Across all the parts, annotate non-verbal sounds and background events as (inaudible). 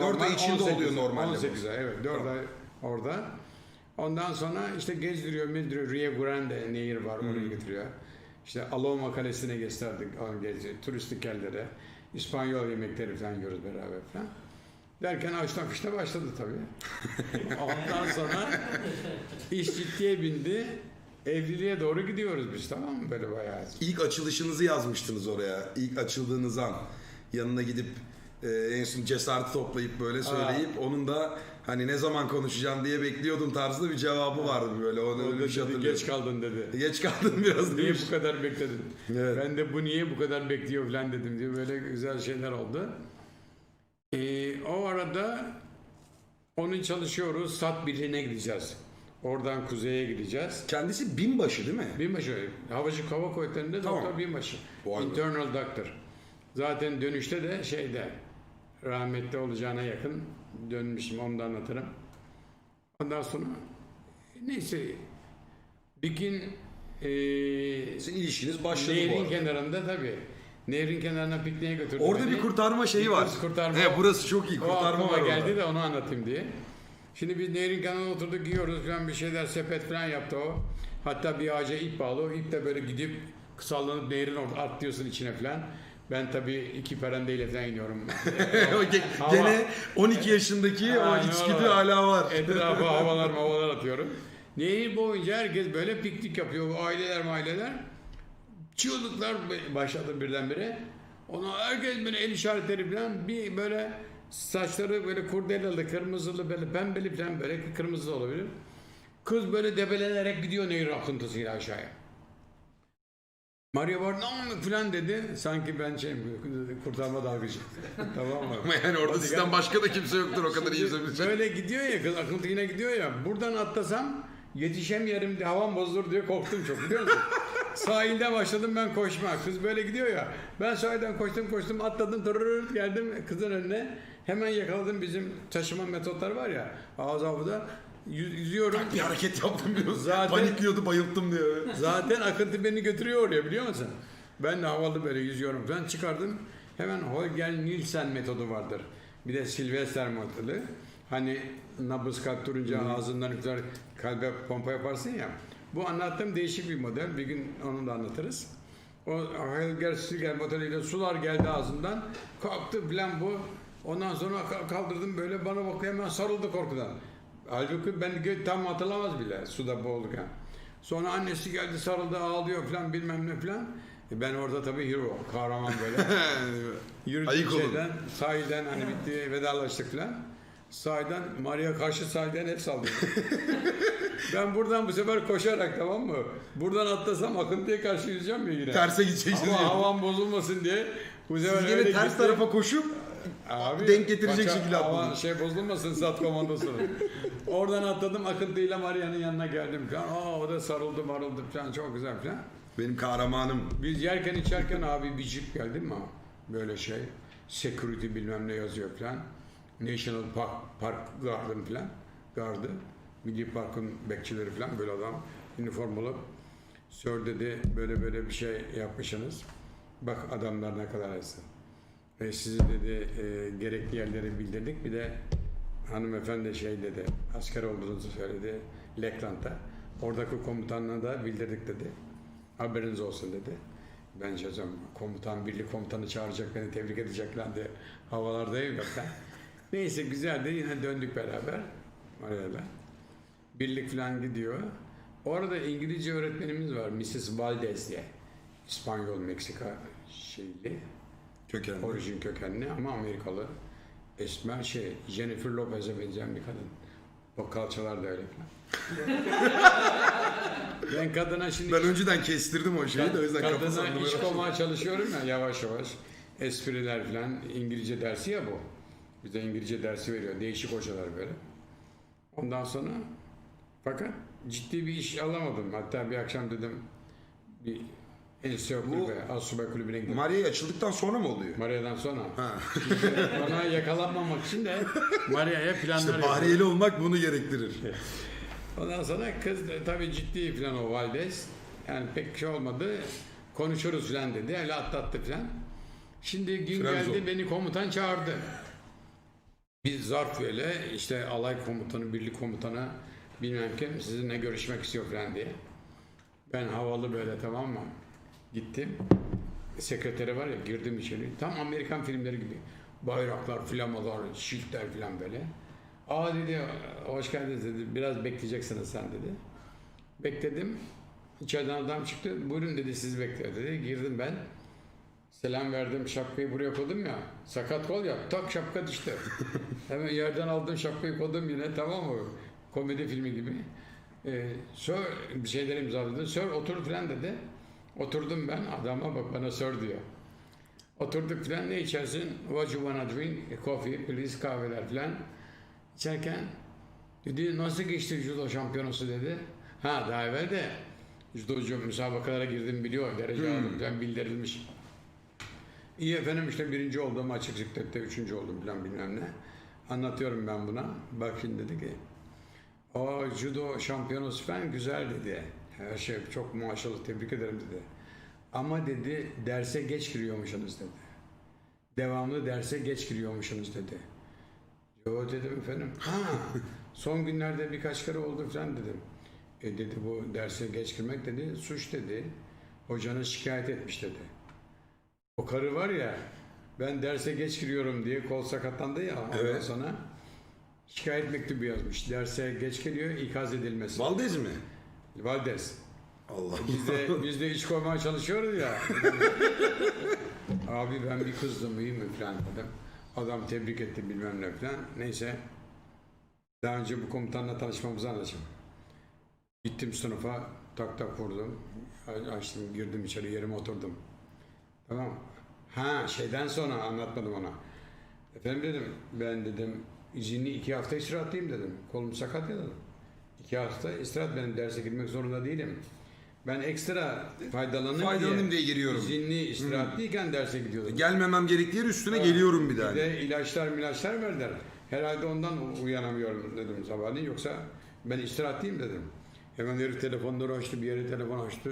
Dört ay içinde 18 oluyor normalde bu. 18 ay evet 4 ay orada. Ondan sonra işte gezdiriyor, mezdiriyor. Rio Grande nehir var oraya getiriyor. İşte Aloma Kalesi'ne gösterdik gezi, turistik yerlere. İspanyol yemekleri falan yiyoruz beraber falan. Derken açtan fışta başladı tabii. (laughs) Ondan sonra iş ciddiye bindi. Evliliğe doğru gidiyoruz biz tamam mı böyle bayağı. İlk açılışınızı yazmıştınız oraya. İlk açıldığınız an. Yanına gidip e, en son cesareti toplayıp böyle söyleyip onun da hani ne zaman konuşacağım diye bekliyordum tarzında bir cevabı vardı böyle. Onu O öyle bir şey dedi, hatırlıyorum. geç kaldın dedi. Geç kaldın (laughs) biraz Niye demiş. bu kadar bekledin? Evet. Ben de bu niye bu kadar bekliyor falan dedim diye böyle güzel şeyler oldu. Ee, o arada onun çalışıyoruz. Sat birliğine gideceğiz. Oradan kuzeye gideceğiz. Kendisi binbaşı değil mi? Binbaşı, Havacı Hava Kuvvetleri'nde Tamam. doktor binbaşı. Be. Internal doctor. Zaten dönüşte de şeyde rahmetli olacağına yakın dönmüşüm onu da anlatırım. Ondan sonra neyse bir gün eee Sizin ilişkiniz başladı bu Nehrin arada. kenarında tabii. Nehrin kenarına pikniğe götürdü Orada beni. bir kurtarma şeyi var. Kurs kurtarma. Evet, burası çok iyi. O Kurtarma aklıma var orada. geldi de onu anlatayım diye. Şimdi biz nehrin kenarına oturduk yiyoruz falan bir şeyler sepet falan yaptı o. Hatta bir ağaca ip bağlı. O ip de böyle gidip sallanıp nehrin orada atlıyorsun içine falan. Ben tabii iki perendeyle falan (laughs) Hava- Gene 12 yaşındaki o Aynen içgüdü öyle. hala var. Etrafa (laughs) havalar havalar atıyorum. Nehir boyunca herkes böyle piknik yapıyor. Aileler aileler. Çığlıklar başladı birdenbire. Ona herkes böyle el işaretleri falan bir böyle saçları böyle kurdelalı, kırmızılı, böyle pembeli falan böyle kırmızı da olabilir. Kız böyle debelenerek gidiyor nehir akıntısıyla aşağıya. Maria var ne falan dedi. Sanki ben şey kurtarma dalgıcı. (laughs) tamam mı? Ama (laughs) yani orada sizden başka da kimse yoktur o kadar iyi izlemiş. Böyle gidiyor ya kız akıntı yine gidiyor ya. Buradan atlasam yetişemiyorum diye havam bozulur diye korktum çok biliyor musun? (laughs) Sahilde başladım ben koşma. Kız böyle gidiyor ya. Ben sahilden koştum koştum atladım tırırır geldim kızın önüne. Hemen yakaladım bizim taşıma metotları var ya. Ağız avda yüz- yüzüyorum. Bir hareket yaptım biliyorsun. Zaten- Panikliyordu bayılttım diye. Zaten akıntı beni götürüyor oraya biliyor musun? Ben de havalı böyle yüzüyorum. Ben çıkardım. Hemen Holger Nielsen metodu vardır. Bir de Sylvester metodu. Hani nabız kalp durunca ağzından üfler kalbe pompa yaparsın ya. Bu anlattığım değişik bir model. Bir gün onu da anlatırız. O Holger Silger modeliyle sular geldi ağzından. Kalktı filan bu. Ondan sonra ka- kaldırdım böyle bana bakıyor hemen sarıldı korkudan. Halbuki ben tam hatırlamaz bile suda boğulurken. Sonra annesi geldi sarıldı ağlıyor falan bilmem ne falan. E ben orada tabii hero, kahraman böyle. (laughs) Yürüdük şeyden, sahilden hani bitti vedalaştık falan. Sahilden Maria karşı sahilden hep sallıyor. (laughs) ben buradan bu sefer koşarak tamam mı? Buradan atlasam akıntıya karşı yüzeceğim ya yine. Terse gideceksiniz. Ama havam bozulmasın diye. Bu sefer Siz gene ters gitti. tarafa koşup Abi, denk getirecek başka şekilde hava atladın. Şey bozulmasın sat komandosu. Oradan atladım akıntıyla Maria'nın yanına geldim falan. Aa o da sarıldı marıldı falan çok güzel falan. benim kahramanım. Biz yerken içerken abi bir jip geldi mi? Böyle şey. Security bilmem ne yazıyor falan. National Park, Park Garden falan. Gardı. Milli Park'ın bekçileri falan böyle adam. Üniformalı. Sir dedi böyle böyle bir şey yapmışsınız. Bak adamlar ne kadar esir. E, sizi dedi e, gerekli yerlere bildirdik. Bir de hanımefendi şey dedi. Asker olduğunuzu söyledi. Lekland'da. Oradaki komutanına da bildirdik dedi. Haberiniz olsun dedi. Ben şey dedim, komutan, birlik komutanı çağıracak beni tebrik edecekler diye havalardayım yok ben. (laughs) Neyse güzeldi yine döndük beraber. Oraya ben. Birlik falan gidiyor. Orada İngilizce öğretmenimiz var Mrs. Valdez diye. İspanyol, Meksika şeyli, Kökenli. orijin kökenli ama Amerikalı. Esmer şey, Jennifer Lopez'e benzeyen bir kadın. O kalçalar da öyle falan. (laughs) ben kadına şimdi Ben önceden kestirdim o şeyi de o yüzden kafası Kadına iş kovmaya çalışıyorum ya yavaş yavaş. Espriler falan İngilizce dersi ya bu. Bize İngilizce dersi veriyor. Değişik hocalar böyle. Ondan sonra fakat ciddi bir iş alamadım. Hatta bir akşam dedim bir Bu- kulübe, Asubay kulübüne gittim. Maria açıldıktan sonra mı oluyor? Maria'dan sonra. Ha. Bana yakalanmamak için de Maria'ya planlar İşte yapıyorum. Bahriyeli olmak bunu gerektirir. Ondan sonra kız da tabii ciddi falan o Valdez. Yani pek şey olmadı. Konuşuruz falan dedi. Öyle atlattı falan. Şimdi gün Süremiz geldi beni komutan çağırdı. bir zarf böyle işte alay komutanı, birlik komutanı bilmem kim sizinle görüşmek istiyor falan diye. Ben havalı böyle tamam mı? Gittim. Sekreteri var ya girdim içeri. Tam Amerikan filmleri gibi. Bayraklar, flamalar, şiltler falan böyle. Aa dedi hoş geldiniz dedi. Biraz bekleyeceksiniz sen dedi. Bekledim. İçeriden adam çıktı. Buyurun dedi sizi bekliyor dedi. Girdim ben. Selam verdim şapkayı buraya koydum ya. Sakat kol ya. Tak şapka düştü. (laughs) Hemen yerden aldım şapkayı koydum yine tamam mı? Komedi filmi gibi. Ee, sir bir şeyler imzaladı. Sir otur falan dedi. Oturdum ben adama bak bana sir diyor. Oturduk falan ne içersin? What you wanna drink? Coffee, please kahveler falan. İçerken dedi nasıl geçti judo şampiyonası dedi. Ha daha evvel de judocu müsabakalara girdim biliyor. Derece aldım falan bildirilmiş. İyi efendim işte birinci oldum açık siklette üçüncü oldum falan bilmem ne. Anlatıyorum ben buna. Bak şimdi dedi ki o judo şampiyonası falan güzel dedi. Her şey çok maşallah tebrik ederim dedi. Ama dedi derse geç giriyormuşsunuz dedi. Devamlı derse geç giriyormuşsunuz dedi. Yo dedim efendim. Ha son günlerde birkaç kere oldu falan dedim. E dedi bu derse geç girmek dedi suç dedi. Hocanız şikayet etmiş dedi. O karı var ya ben derse geç giriyorum diye kol sakatlandı ya ondan Evet. sonra şikayet mektubu yazmış. Derse geç geliyor ikaz edilmesi. Valdez mi? Valdez. Allah Biz de, biz de iş koymaya çalışıyoruz ya. Abi ben bir kızdım iyi mi falan dedim. Adam tebrik etti bilmem ne falan. Neyse. Daha önce bu komutanla tanışmamızı anlatacağım. Gittim sınıfa tak tak vurdum. Açtım girdim içeri yerime oturdum. Tamam. Ha şeyden sonra anlatmadım ona. Efendim dedim ben dedim izinli iki hafta istirahatlıyım dedim. Kolum sakat ya dedim. Hafta istirahat benim derse girmek zorunda değilim. Ben ekstra faydalanayım, Faydalanayım diye giriyorum. İzinli istirahatlıyken derse gidiyordum. Gelmemem gerektiği yer üstüne geliyorum bir daha. Bir de ilaçlar milaçlar verdiler. Herhalde ondan uyanamıyorum dedim sabahleyin. Yoksa ben istirahatlıyım dedim. Hemen herif telefonları açtı, bir yere telefon açtı.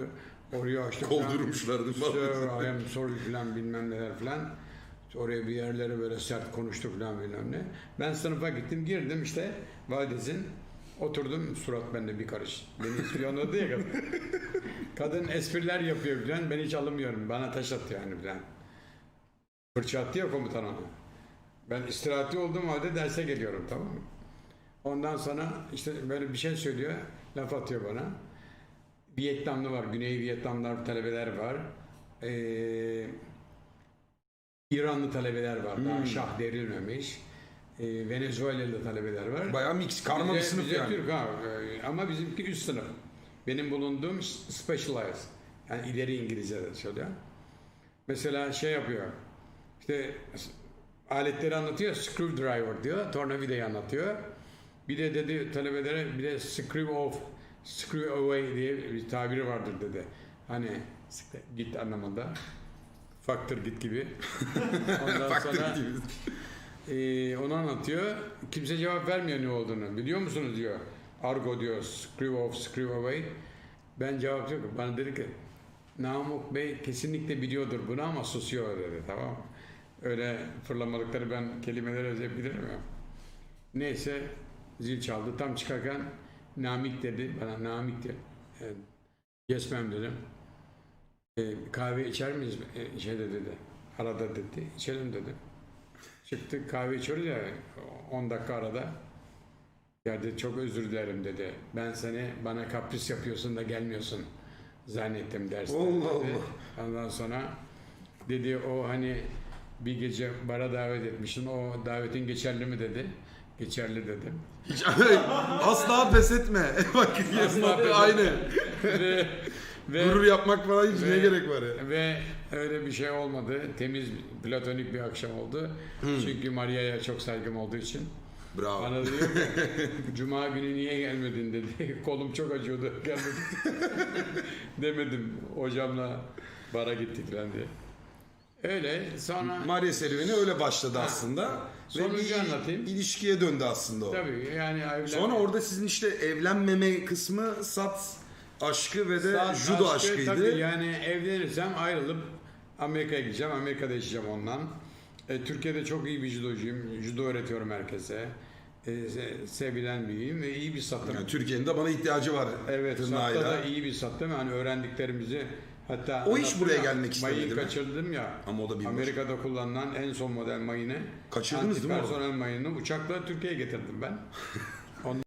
Oraya açtı. falan. Koldurmuşlardı Sir, falan. I am sorry falan bilmem neler falan. Oraya bir yerlere böyle sert konuştu falan bilmem ne. Ben sınıfa gittim, girdim işte Valdez'in. Oturdum, surat bende bir karış. Beni ispiyonladı ya kadın. (laughs) kadın espriler yapıyor falan, ben hiç alınmıyorum. Bana taş atıyor yani falan. Fırça attı ya komutan ona. Ben istirahatli olduğum halde derse geliyorum tamam mı? Ondan sonra işte böyle bir şey söylüyor, laf atıyor bana. Vietnamlı var, Güney Vietnamlar talebeler var. Ee, İranlı talebeler var, daha şah derilmemiş. Ee, Venezuelalı talebeler var. Bayağı mix, karma bir sınıf bize yani. Türk ha, e, ama bizimki üst sınıf. Benim bulunduğum specialized. Yani ileri İngilizce söylüyor. Mesela şey yapıyor. İşte aletleri anlatıyor. Screwdriver diyor. Tornavidayı anlatıyor. Bir de dedi talebelere bir de screw off, screw away diye bir tabiri vardır dedi. Hani git anlamında. Faktör git gibi. (laughs) Ondan sonra. Ee, onu anlatıyor. Kimse cevap vermiyor ne olduğunu. Biliyor musunuz diyor. Argo diyor. Screw off, screw away. Ben cevap yok. Bana dedi ki Namık Bey kesinlikle biliyordur bunu ama susuyor dedi. Tamam? Öyle fırlamalıkları ben kelimeleri özel bilirim ya. Neyse zil çaldı. Tam çıkarken Namik dedi. Bana Namik dedi. Evet. Yes ma'am dedim. "E, kahve içer miyiz? E, şeyde dedi. Arada dedi. İçelim dedi. Çıktık kahve içiyoruz ya 10 dakika arada. Ya dedi çok özür dilerim dedi. Ben seni bana kapris yapıyorsun da gelmiyorsun zannettim derste. Allah. Allah. Ondan sonra dedi o hani bir gece bara davet etmiştin o davetin geçerli mi dedi. Geçerli dedim. Hiç, (laughs) asla pes etme. (laughs) Bak Asla pes aynı. Ve, ve, Gurur yapmak falan hiç Ve- ne gerek var ya. Ve öyle bir şey olmadı. Temiz, platonik bir akşam oldu. Çünkü Maria'ya çok saygım olduğu için. Bravo. Bana diyor ki, (laughs) Cuma günü niye gelmedin dedi. (laughs) Kolum çok acıyordu. Gelmedim. (laughs) Demedim. Hocamla bara gittik falan diye. Öyle sonra Maria serüveni öyle başladı aslında. Ve Sonucu bir anlatayım. ilişkiye döndü aslında o. tabii yani evlen- Sonra orada sizin işte evlenmeme kısmı sat aşkı ve de Saat judo aşkı, aşkıydı. Tabii yani evlenirsem ayrılıp Amerika'ya gideceğim. Amerika'da yaşayacağım ondan. E, Türkiye'de çok iyi bir judocuyum. Judo öğretiyorum herkese. E, se- sevilen biriyim ve iyi bir satım. Yani Türkiye'nin de bana ihtiyacı var. Evet, satta da iyi bir sattım. Yani öğrendiklerimizi hatta O iş anlattım buraya ya, gelmek istemedi Mayıyı mi? kaçırdım ya. Ama o da bir Amerika'da kullanılan en son model mayını. Kaçırdınız değil mi Personel mayını uçakla Türkiye'ye getirdim ben. (laughs)